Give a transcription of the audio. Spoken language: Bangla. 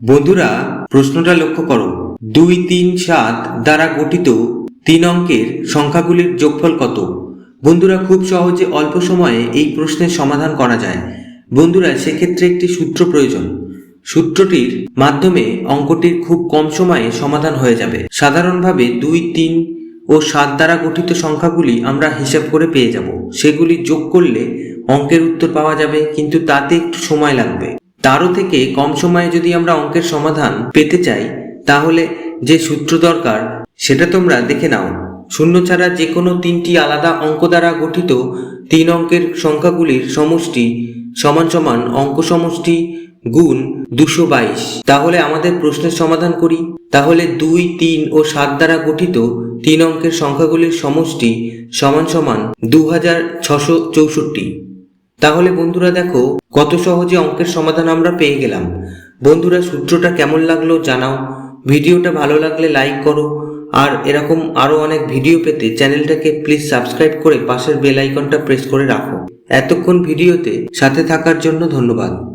বন্ধুরা, প্রশ্নটা লক্ষ্য করো। দুই তিন সাত দ্বারা গঠিত তিন অঙ্কের সংখ্যাগুলির যোগফল কত? বন্ধুরা, খুব সহজে অল্প সময়ে এই প্রশ্নের সমাধান করা যায়। বন্ধুরা, সেক্ষেত্রে একটি সূত্র প্রয়োজন। সূত্রটির মাধ্যমে অঙ্কটির খুব কম সময়ে সমাধান হয়ে যাবে। সাধারণভাবে দুই তিন ও সাত দ্বারা গঠিত সংখ্যাগুলি আমরা হিসাব করে পেয়ে যাব। সেগুলি যোগ করলে অঙ্কের উত্তর পাওয়া যাবে, কিন্তু তাতে একটু সময় লাগবে। তারও থেকে কম সময়ে যদি আমরা অঙ্কের সমাধান পেতে চাই, তাহলে যে সূত্র দরকার, সেটা তোমরা দেখে নাও। শূন্য ছাড়া যে কোনো তিনটি আলাদা অঙ্ক দ্বারা গঠিত তিন অঙ্কের সংখ্যাগুলির সমষ্টি সমান সমান অঙ্ক সমষ্টি গুণ দুশো বাইশ। তাহলে আমাদের প্রশ্নের সমাধান করি। তাহলে দুই, তিন ও সাত দ্বারা গঠিত তিন অঙ্কের সংখ্যাগুলির সমষ্টি সমান সমান দু হাজার ছশো চৌষট্টি। তাহলে বন্ধুরা দেখো, কত সহজে অঙ্কের সমাধান আমরা পেয়ে গেলাম। বন্ধুরা, সূত্রটা কেমন লাগল জানাও। ভিডিওটা ভালো লাগলে লাইক করো। আর এরকম আরও অনেক ভিডিও পেতে চ্যানেলটাকে প্লিজ সাবস্ক্রাইব করে পাশের বেল আইকনটা প্রেস করে রাখো। এতক্ষণ ভিডিওতে সাথে থাকার জন্য ধন্যবাদ।